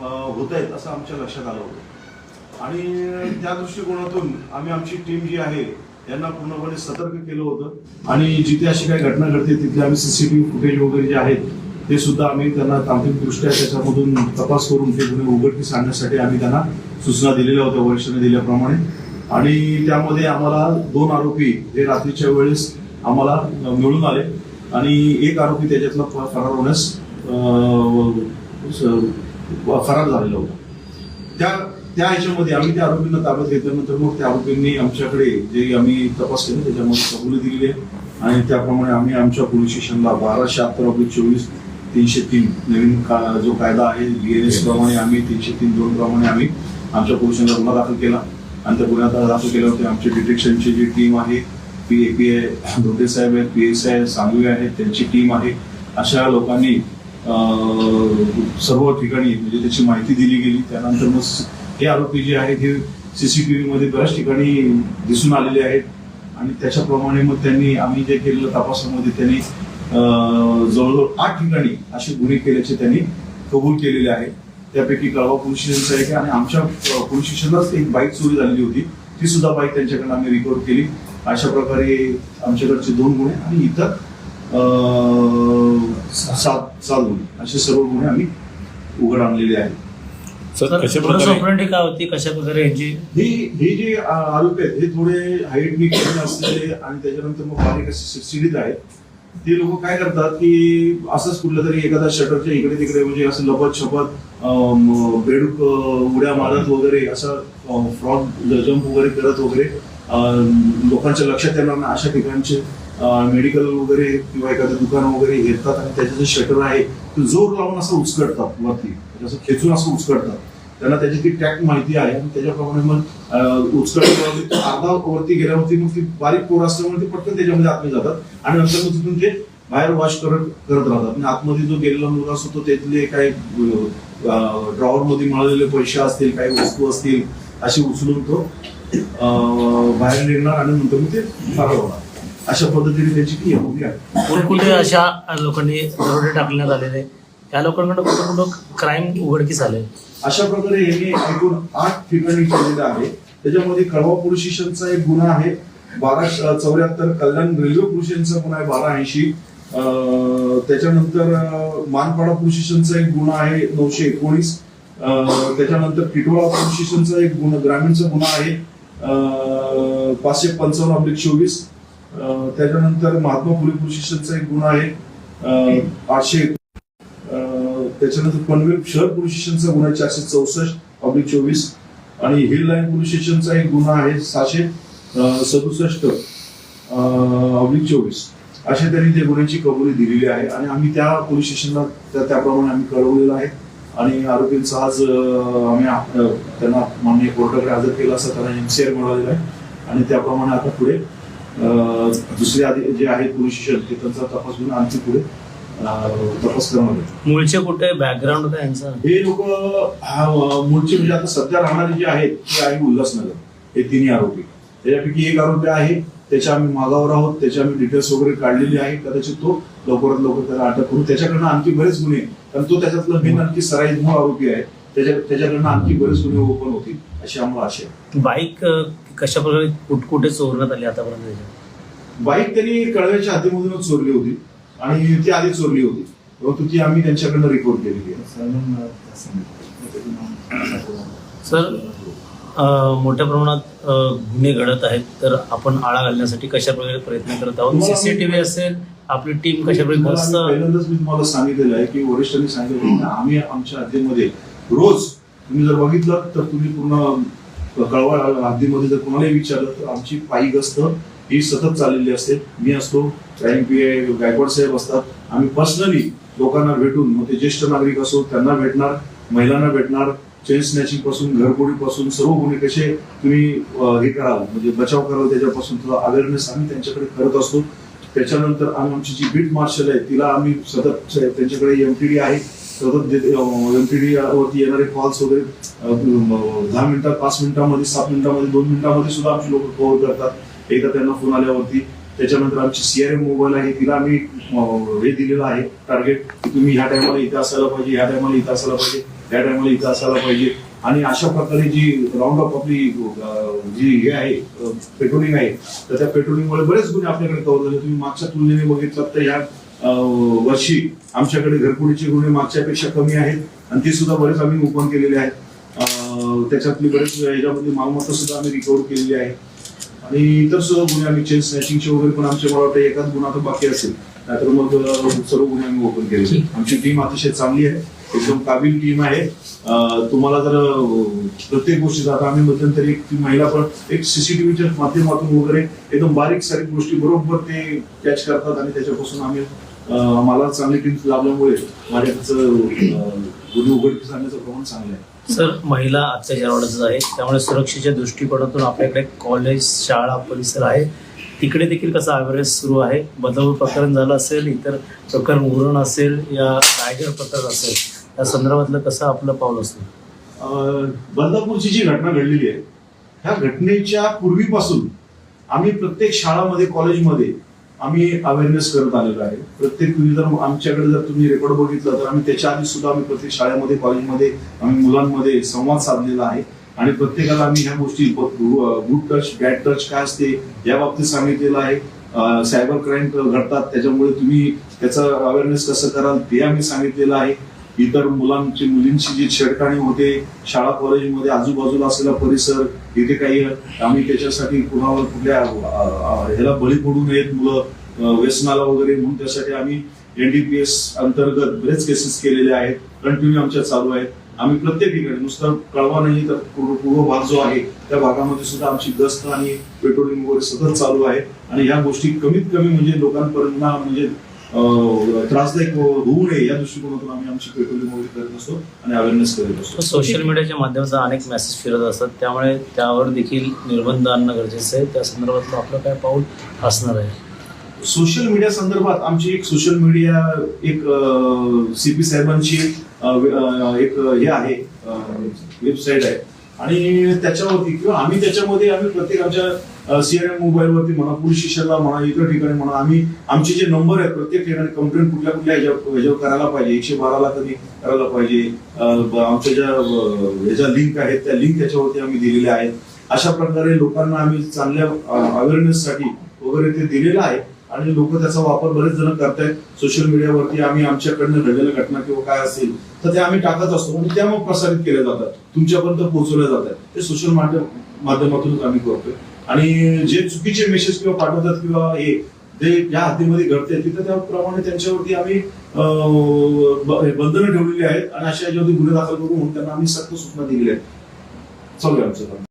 होत आहेत असं आमच्या लक्षात आलं होतं. आणि त्या दृष्टिकोनातून आम्ही आमची टीम जी आहे यांना पूर्णपणे सतर्क केलं होतं. आणि जिथे अशी काही घटना घडते तिथे आम्ही सीसीटीव्ही फुटेज वगैरे जे आहेत ते सुद्धा आम्ही त्यांना तांत्रिकदृष्ट्या त्याच्यामधून तपास करून ते गुन्हे उघडकीस आणण्यासाठी आम्ही त्यांना सूचना दिलेल्या होत्या वरिष्ठांनी दिल्याप्रमाणे. आणि त्यामध्ये आम्हाला दोन आरोपी हे रात्रीच्या वेळेस आम्हाला मिळून आले. आणि एक आरोपी त्याच्यातला फरार होण्यास फरार झालेला होता. त्या त्या ह्याच्यामध्ये आम्ही त्या आरोपींना ताब्यात घेतल्यानंतर मग त्या आरोपींनी आमच्याकडे जे आम्ही तपास केला त्याच्यामध्ये कबुली दिलेली आहे. आणि त्याप्रमाणे आम्ही आमच्या पोलीस स्टेशनला बारा शहात्तर अब्लिक चोवीस तीनशे तीन नवीन का जो कायदा आहे बीएनएस प्रमाणे आम्ही तीनशे तीन दोन प्रमाणे आम्ही आमच्या पोलिसांना गुन्हा दाखल केला. आणि त्या गुन्ह्यात दाखल केल्यावरती आमची डिटेक्शनची जी टीम आहे P A P I Dhote saheb आहेत पी एस आय सांगवी आहेत त्यांची टीम आहे. अशा लोकांनी सर्व ठिकाणी म्हणजे त्याची माहिती दिली गेली. त्यानंतर मग हे आरोपी जे आहेत हे सीसीटीव्ही मध्ये बऱ्याच ठिकाणी दिसून आलेले आहेत. आणि त्याच्याप्रमाणे मग त्यांनी आम्ही जे केलेलं तपासामध्ये त्यांनी जवळजवळ आठ ठिकाणी असे गुन्हे केल्याचे त्यांनी कबूल केलेले आहे. त्यापैकी कळवा पोलीस स्टेशनचा एक आणि आमच्या पोलीस स्टेशनलाच एक बाईक चोरी झालेली होती. ती सुद्धा बाईक त्यांच्याकडे आम्ही रिकवर केली. अशा प्रकारे आमच्याकडचे दोन गुन्हे आणि इतर सात सात गुन्हे. असे सर्व गुन्हे आम्ही उघड आणलेले आहेत. सर कशा पोलीस प्रकारे ऑपरेटिंग काय होती? कशा प्रकारे यांची हे हे जे आ, आरोपी आहेत हे थोडे हाईटनी कमी असलेले आणि त्याच्यानंतर मग बारीक असे सिडीत आहेत. ते लोक काय करतात की असंच कुठलं तरी एखाद्या शटरच्या इकडे तिकडे म्हणजे असं लपत छपत बेड उड्या मारत वगैरे असं फ्रॉड जम्प वगैरे करत वगैरे अं, लोकांच्या लक्षात येणार नाही अशा ठिकाणचे. मेडिकल वगैरे किंवा एखादं दुकान वगैरे घेतात आणि त्याचं जे शटर आहे ते जोर लावून असं उचकडतात वरती. म्हणजे असं खेचून असं उचकडतात त्यांना त्याची ती टॅक माहिती आहे आणि त्याच्याप्रमाणे मग अं, अर्धा वरती गेल्यावरती मग ती बारीक पोर असल्यामुळे ते पटकन त्याच्यामध्ये आतमध्ये जातात. आणि नंतर मग तिथून ते बाहेर वॉश करत करत राहतात. आणि आतमध्ये जो गेलेला मुलगा असतो तो त्यातले काही ड्रॉवर मध्ये मिळालेले पैसे असतील काही वस्तू असतील अशी उचलून तो बाहेर निघणार आणि नंतर मग ते फरार होणार. अशा पद्धतीने त्यांची एमओपी आहे. कुठे अशा लोकांनी दरोडे टाकण्यात आलेले? या लोकांकडे कुठं कुठं क्राईम उघडकीस आले? अशा प्रकारे यांनी एकूण आठ ठिकाणी केलेलं आहे. त्याच्यामध्ये कळवा पोलीस स्टेशनचा एक गुन्हा आहे. बारा चौऱ्याहत्तर कल्याण रेल्वे स्टेशनचा गुन्हा आहे बारा ऐंशी. त्याच्यानंतर मानपाडा पोलीस स्टेशनचा एक गुन्हा आहे नऊशे एकोणीस. त्याच्यानंतर टिटोळा पोलीस स्टेशनचा एक गुन्हा ग्रामीणचा गुन्हा आहे. पाचशे पंचावन्न अब्लिक चोवीस. त्याच्यानंतर महात्मा फुले पोलीस एक गुन्हा आहे. आठशे त्याच्यानंतर पनवेल शहर पोलीस स्टेशनचा गुन्हा आहे चारशे चौसष्ट अब्लिक चोवीस. आणि हिल लाईन पोलीस स्टेशनचा एक गुन्हा आहे सहाशे सदुसष्ट अब्लिक चोवीस. अशा त्यांनी त्या गुन्ह्याची कबुली दिलेली आहे. आणि आम्ही त्या पोलीस स्टेशनला त्या- त्याप्रमाणे आम्ही कळवलेलं आहे. आणि आरोपींचा आज आम्ही त्यांना माननीय कोर्टाकडे हजर केला असता त्यांना एमसीआर मिळालेला आहे. आणि त्याप्रमाणे आता पुढे दुसरे आधी जे आहेत पोलीस स्टेशन ते त्यांचा तपास घेऊन आणखी पुढे तपास करणार आहेत मूळचे कुठे? बॅकग्राऊंड होतं यांचं. हे लोक मूळचे म्हणजे आता सध्या राहणारे जे आहेत ते आहे उल्हासनगर. हे तिन्ही आरोपी. त्याच्यापैकी एक आरोपी आहे त्याच्या आम्ही मागावर आहोत त्याचे आम्ही डिटेल्स वगैरे काढलेले आहे. कदाचित तो लवकरात लवकर त्याला अटक करू त्याच्याकडनं आणखी बरेच गुन्हे कारण तो त्याच्यातला मेन आणखी सराईत मूळ आरोपी आहे. त्याच्या त्याच्याकडनं आणखी बरेच गुन्हे ओपन होतील अशी आम्हाला आशा आहे. बाईक कशा प्रकारे कुठ कुठे चोरण्यात आली आतापर्यंत त्याच्यात? बाईक त्यांनी कळव्याच्या हद्दीमधूनच चोरली होती आणि ती आधी चोरली होती. परंतु ती आम्ही त्यांच्याकडनं रिपोर्ट केलेली आहे. सर अं, मोठ्या प्रमाणात अं, गुन्हे घडत आहेत तर आपण आळा घालण्यासाठी कशा प्रकारे प्रयत्न करत आहोत? तुम्हाला- सीसीटीव्ही असेल आपली टीम कशा प्रकारे तुम्हाला पहिल्यांदाच मी तुम्हाला सांगितलेलं आहे की वरिष्ठांनी सांगितलं की आम्ही आमच्या हद्दीमध्ये रोज तुम्ही जर बघितलं तर तुम्ही पूर्ण कळवा हद्दीमध्ये जर कोणालाही विचारलं तर आमची पायी गस्त ही सतत चाललेली असते. मी असतो M P I Gaikwad saheb असतात. आम्ही पर्सनली लोकांना भेटून मग ते ज्येष्ठ नागरिक असो त्यांना भेटणार महिलांना भेटणार चेन स्नॅचिंगपासून घरपोडीपासून सर्व गुन्हे कसे तुम्ही हे कराल म्हणजे बचाव कराल त्याच्यापासून अवेअरनेस आम्ही त्यांच्याकडे करत असतो. त्याच्यानंतर आम्ही आमची जी बीट मार्शल आहे तिला आम्ही सतत त्यांच्याकडे एमटीडी आहे. सतत एमटीडी वरती येणारे कॉल्स वगैरे दहा मिनिटात पाच मिनिटांमध्ये सात मिनिटांमध्ये दोन मिनिटांमध्ये सुद्धा आमची लोक कव्हर करतात. एकदा त्यांना फोन आल्यावरती त्याच्यानंतर आमची सीआरएम मोबाईल आहे तिला आम्ही हे दिलेलं आहे टार्गेट की तुम्ही ह्या टायमाला इथे असायला पाहिजे ह्या टायमाला इथे असायला पाहिजे त्या टायमाला इथं असायला पाहिजे. आणि अशा प्रकारे जी राऊंड ऑफ आपली जी हे आहे पेट्रोलिंग आहे तर त्या पेट्रोलिंगमुळे बरेच गुन्हे आपल्याकडे कव्हर झाले. तुम्ही मागच्या तुलनेने बघितलं तर या वर्षी आमच्याकडे घरकुडीचे गुन्हे मागच्यापेक्षा कमी आहेत आणि ते सुद्धा बरेच आम्ही ओपन केलेले आहेत. त्याच्यातली बरेच याच्यामधली मालमत्ता सुद्धा आम्ही रिकव्हर केलेली आहे. आणि इतर सुद्धा गुन्हे आम्ही चेन स्नॅचिंगचे वगैरे पण आमचे मला वाटतं एकाच गुन्हा तर बाकी असेल. नाहीतर मग सर्व गुन्हे आम्ही ओपन केले आमची टीम अतिशय चांगली आहे. एकदम काबिल टीम आहे. तुम्हाला जर प्रत्येक गोष्टीचा आता आम्ही मध्यंतरी एक महिला पण एक सीसीटीव्हीच्या माध्यमातून वगैरे एकदम बारीक सारीक गोष्टी बरोबर ते कॅच करतात आणि त्याच्यापासून आम्ही मला चांगली टीम लाभल्यामुळे अं, गुन्हे उघडकीस आणण्याचं प्रमाण चांगलं आहे. सर महिला अत्याचार वाढतच आहे त्यामुळे सुरक्षेच्या दृष्टिकोनातून आपल्याकडे कॉलेज शाळा परिसर आहे. तिकडे देखील कसा अवेअरनेस सुरू आहे? बदलापूर प्रकरण झालं असेल इतर प्रकरण उरण असेल या रायगड प्रकरण असेल या संदर्भातलं कसं आपलं पाऊल असतं? अं, बंदापूरची जी घटना घडलेली आहे ह्या घटनेच्या पूर्वीपासून आम्ही प्रत्येक शाळामध्ये कॉलेजमध्ये आम्ही अवेअरनेस करत आलेलो आहे. प्रत्येक तुम्ही जर आमच्याकडे जर तुम्ही रेकॉर्ड बघितलं तर आम्ही त्याच्या आधी सुद्धा आम्ही प्रत्येक शाळेमध्ये कॉलेजमध्ये आम्ही मुलांमध्ये संवाद साधलेला आहे. आणि प्रत्येकाला आम्ही ह्या गोष्टी गुड टच बॅड टच काय असते या बाबतीत सांगितलेलं आहे. सायबर क्राईम घडतात त्याच्यामुळे तुम्ही त्याचं अवेअरनेस कसं कराल ते आम्ही सांगितलेलं आहे. इतर मुलांची मुलींची जी छेडखाणी होते शाळा कॉलेजमध्ये आजूबाजूला असलेला परिसर इथे काही आम्ही त्याच्यासाठी कुणावर कुठल्या ह्याला बळी पडू नयेत मुलं व्यसनाला वगैरे म्हणून त्यासाठी आम्ही एनडीपीएस अंतर्गत बरेच केसेस केलेले आहेत कंटिन्यू आमच्या चालू आहेत. आम्ही प्रत्येक ठिकाणी नुसतं कळवा नाही तर पूर्व भाग जो आहे त्या भागामध्ये सुद्धा आमची गस्त आणि पेट्रोलिंग वगैरे सतत चालू आहे. आणि ह्या गोष्टी कमीत कमी म्हणजे लोकांपर्यंत म्हणजे त्रासदायक होऊ नये या दृष्टिकोनातून आम्ही आमची पेट्रोलिंग वगैरे करत असतो आणि अवेअरनेस करत असतो सोशल मीडियाच्या माध्यमातून अनेक मेसेज फिरत असतात त्यामुळे त्यावर देखील निर्बंध आणणं गरजेचं आहे। त्या संदर्भातलं आपलं काय पाऊल असणार आहे? सोशल मीडिया संदर्भात आमची एक सोशल मीडिया एक सीपी साहेबांची अ, वे- अ, एक हे आहे वेबसाईट आहे. आणि त्याच्यावरती किंवा आम्ही त्याच्यामध्ये आम्ही प्रत्येक आमच्या सीआरएम मोबाईलवरती म्हणा पोलीस स्टेशनला म्हणा इतर ठिकाणी म्हणा आम्ही आमचे जे नंबर आहेत प्रत्येक ठिकाणी कंप्लेंट कुठल्या कुठल्या ह्याच्यावर करायला पाहिजे. एकशे बाराला कधी करायला पाहिजे. आमच्या ज्या ह्याच्या लिंक आहेत त्या लिंक त्याच्यावरती आम्ही दिलेल्या आहेत. अशा प्रकारे लोकांना आम्ही चांगल्या अवेअरनेससाठी वगैरे ते दिलेलं आहे. आणि लोक त्याचा वापर बरेच जण करतायत. सोशल मीडियावरती आम्ही आमच्याकडनं घडलेल्या घटना किंवा काय असेल तर ते आम्ही टाकत असतो. आणि त्या मग प्रसारित केल्या जातात. तुमच्यापर्यंत पोहोचवल्या जातात. ते सोशल माध्यमातूनच आम्ही करतोय. आणि जे चुकीचे मेसेज किंवा पाठवतात किंवा हे जे या हद्दीमध्ये घडते तिथं त्याप्रमाणे त्यांच्यावरती आम्ही बंधनं ठेवलेली आहेत आणि अशा याच्यावरती गुन्हे दाखल करून त्यांना आम्ही सक्त सूचना दिलेल्या आहेत. चालू आहे आमचं